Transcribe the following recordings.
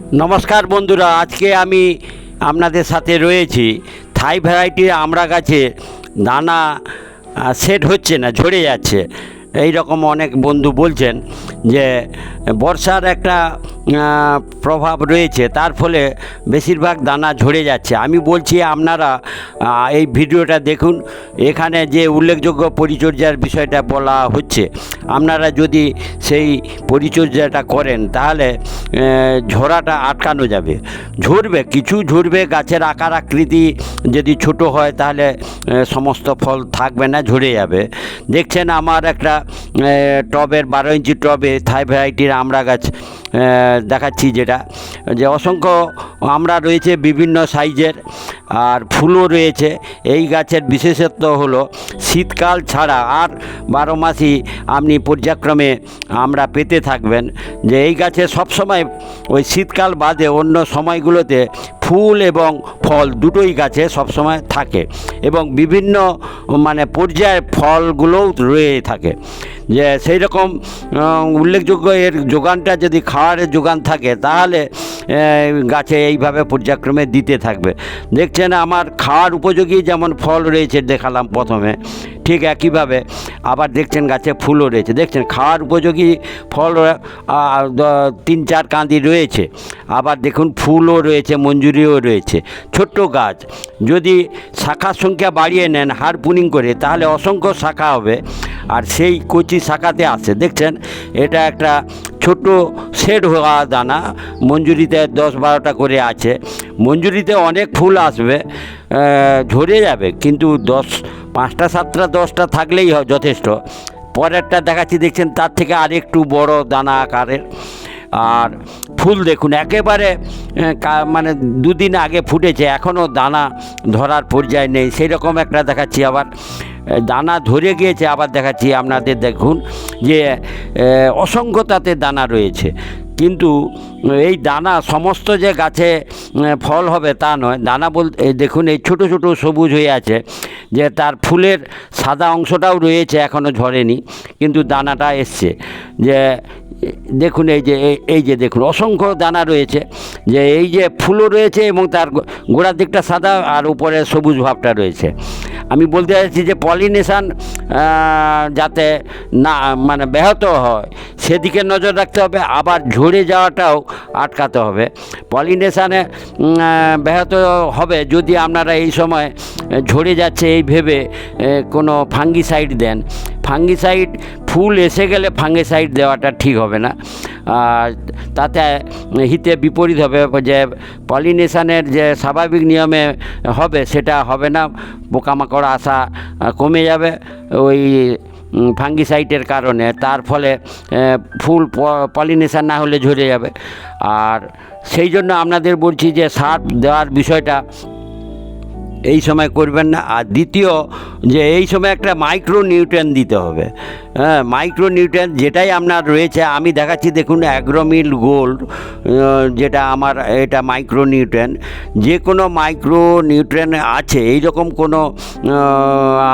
নমস্কার বন্ধুরা, আজকে আমি আপনাদের সাথে রয়েছি। থাই ভ্যারাইটির আমরা গাছে দানা সেট হচ্ছে না, ঝরে যাচ্ছে। এই রকম অনেক বন্ধু বলছেন যে বর্ষার একটা প্রভাব রয়েছে, তার ফলে বেশিরভাগ দানা ঝরে যাচ্ছে। আমি বলছি আপনারা এই ভিডিওটা দেখুন, এখানে যে উল্লেখযোগ্য পরিচর্যার বিষয়টা বলা হচ্ছে, আপনারা যদি সেই পরিচর্যাটা করেন, তাহলে ঝরাটা আটকানো যাবে। ঝরবে, কিছু ঝরবে, গাছের আকার আকৃতি যদি ছোট হয়, তাহলে সমস্ত ফল থাকবে না, ঝরে যাবে। দেখছেন আমার একটা টবের, বারো ইঞ্চি টবে থাই ভ্যারাইটির আমড়া গাছ দেখাচ্ছি যেটা, যে অসংখ্য আমরা রয়েছে বিভিন্ন সাইজের, আর ফুলও রয়েছে। এই গাছের বিশেষত্ব হলো, শীতকাল ছাড়া আর বারো মাসই আপনি পর্যায়ক্রমে আমরা পেতে থাকবেন। যে এই গাছে সবসময় ওই শীতকাল বাদে অন্য সময়গুলোতে ফুল এবং ফল দুটোই গাছে সবসময় থাকে এবং বিভিন্ন মানে পর্যায়ের ফলগুলোও রয়ে থাকে। যে সেই রকম উল্লেখযোগ্য এর যোগানটা যদি খাওয়ারের যোগান থাকে, তাহলে গাছে এইভাবে পর্যায়ক্রমে দিতে থাকবে। দেখছেন আমার খাওয়ার উপযোগী যেমন ফল রয়েছে দেখালাম প্রথমে, ঠিক একইভাবে আবার দেখছেন গাছে ফুলও রয়েছে। দেখছেন খাওয়ার উপযোগী ফল তিন চার কাঁদি রয়েছে। আবার দেখুন ফুলও রয়েছে, মঞ্জুরিও রয়েছে। ছোট্ট গাছ, যদি শাখার সংখ্যা বাড়িয়ে নেন হারপুনিং করে, তাহলে অসংখ্য শাখা হবে। আর সেই কচি শাখাতে আছে। দেখছেন, এটা একটা ছোট শেড হওয়া দানা, মঞ্জুরিতে দশ বারোটা করে আছে। মঞ্জুরিতে অনেক ফুল আসবে ঝরে যাবে, কিন্তু দশ, পাঁচটা, সাতটা, দশটা থাকলেই হয় যথেষ্ট। পরেরটা দেখাচ্ছি, দেখছেন তার থেকে আরেকটু বড় দানা আকারের। আর ফুল দেখুন, একেবারে মানে দুদিন আগে ফুটেছে এখনও দানা ধরার পর্যায়ে নেই। সেই রকম একটা দেখাচ্ছি আবার। দানা ধরে গিয়েছে, আবার দেখাচ্ছি আপনাদের দেখুন যে অসংখ্য তাতে দানা রয়েছে। কিন্তু এই দানা সমস্ত যে গাছে ফল হবে তা নয়। দানা এই দেখুন এই ছোট ছোট সবুজ হয়ে আছে, যে তার ফুলের সাদা অংশটাও রয়েছে এখনও ঝরেনি, কিন্তু দানাটা এসছে। যে, দেখুন এই যে এই যে দেখুন, অসংখ্য দানা রয়েছে, যে এই যে ফুলও রয়েছে এবং তার গোড়ার দিকটা সাদা আর উপরে সবুজ ভাবটা রয়েছে। আমি বলতে চাইছি যে পলিনেশান যাতে না মানে ব্যাহত হয়, সেদিকে নজর রাখতে হবে, আবার ঝরে যাওয়াটাও আটকাতে হবে। পলিনেশানে ব্যাহত হবে যদি আপনারা এই সময় ঝরে যাচ্ছে এই ভেবে কোনো ফাঙ্গিসাইড দেন। ফাঙ্গিসাইড, ফুল এসে গেলে ফাঙ্গিসাইড দেওয়াটা ঠিক হবে না। আর তাতে হিতে বিপরীত হবে, যে পলিনেশানের যে স্বাভাবিক নিয়মে হবে, সেটা হবে না। পোকামাকড় আসা কমে যাবে ওই ফাঙ্গিসাইটের কারণে। তার ফলে ফুল পলিনেশান না হলে ঝরে যাবে। আর সেই জন্য আপনাদের বলছি যে সার দেওয়ার বিষয়টা এই সময় করবেন না। আর দ্বিতীয়, যে এই সময় একটা মাইক্রো নিউট্রেন দিতে হবে। হ্যাঁ মাইক্রো নিউট্রেন যেটাই আপনার রয়েছে, আমি দেখাচ্ছি দেখুন অ্যাগ্রোমিল গোল্ড যেটা আমার, এটা মাইক্রো নিউট্রেন যে কোনো মাইক্রো নিউট্রেন আছে এই রকম কোনো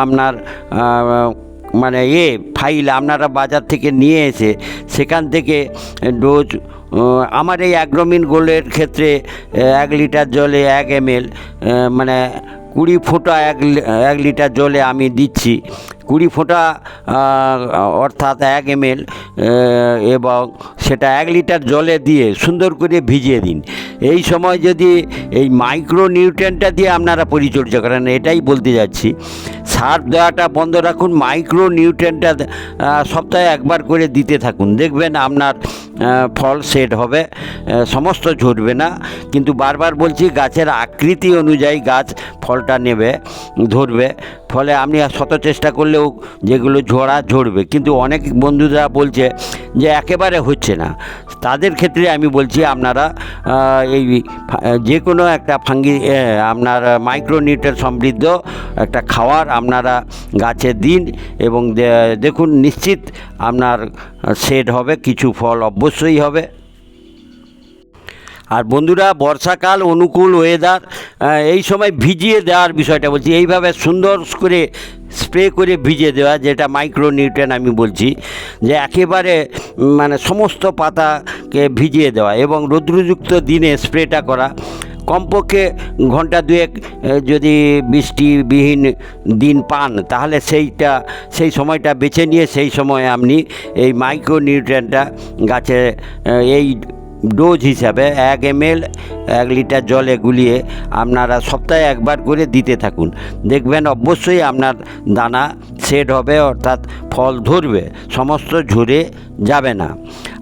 আপনার মানে এ ফাইল আপনারা বাজার থেকে নিয়ে এসে সেখান থেকে ডোজ আমার এই অ্যাগ্রোমিন গোল্ডের ক্ষেত্রে এক লিটার জলে এক এম মানে কুড়ি ফোঁটা এক এক লিটার জলে আমি দিচ্ছি। কুড়ি ফোঁটা অর্থাৎ এক এম এবং সেটা এক লিটার জলে দিয়ে সুন্দর করে ভিজিয়ে দিন। এই সময় যদি এই মাইক্রো নিউট্রেনটা দিয়ে আপনারা পরিচর্যা করেন, এটাই বলতে যাচ্ছি। সার দেওয়াটা বন্ধ রাখুন মাইক্রো নিউট্রেনটা সপ্তাহে একবার করে দিতে থাকুন। দেখবেন আপনার ফল সেট হবে সমস্ত ঝরবে না। কিন্তু বারবার বলছি, গাছের আকৃতি অনুযায়ী গাছ ফলটা নেবে, ধরবে। ফলে আপনি শত চেষ্টা করলেও যেগুলো ঝরা ঝরবে। কিন্তু অনেক বন্ধুরা বলছে যে একেবারে হচ্ছে না। তাদের ক্ষেত্রে আমি বলছি আপনারা এই যে কোনো একটা ফাঙ্গি আপনার মাইক্রোনিউট্রেন সমৃদ্ধ একটা খাওয়ার আপনারা গাছে দিন এবং দেখুন নিশ্চিত আপনার শেড হবে, কিছু ফল অবশ্যই হবে। আর বন্ধুরা, বর্ষাকাল, অনুকূল ওয়েদার এই সময় ভিজিয়ে দেওয়ার বিষয়টা বলছি। এইভাবে সুন্দর করে স্প্রে করে ভিজিয়ে দেওয়া, যেটা মাইক্রো নিউট্রেন আমি বলছি, যে একেবারে মানে সমস্ত পাতাকে ভিজিয়ে দেওয়া এবং রৌদ্রযুক্ত দিনে স্প্রেটা করা। কমপক্ষে ঘণ্টা দুয়েক যদি বৃষ্টিবিহীন দিন পান, তাহলে সেইটা, সেই সময়টা বেছে নিয়ে সেই সময় আপনি এই মাইক্রো নিউট্রিয়েন্টটা গাছে এই ডোজ হিসাবে এক এম এক লিটার জলে গুলিয়ে আপনারা সপ্তাহে একবার করে দিতে থাকুন। দেখবেন অবশ্যই আপনার দানা সেট হবে, অর্থাৎ ফল ধরবে, সমস্ত ঝরে যাবে না।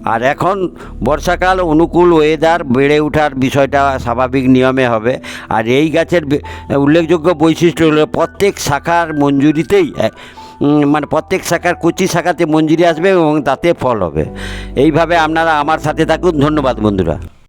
আর এখন বর্ষাকাল, অনুকূল ওয়েদার বেড়ে ওঠার বিষয়টা স্বাভাবিক নিয়মে হবে। আর এই গাছের উল্লেখযোগ্য বৈশিষ্ট্য হলো প্রত্যেক শাখার মঞ্জুরিতেই মানে প্রত্যেক শাখার কুচি শাখাতে মঞ্জুরি আসবে এবং তাতে ফল হবে। এইভাবে আপনারা আমার সাথে থাকুন। ধন্যবাদ বন্ধুরা।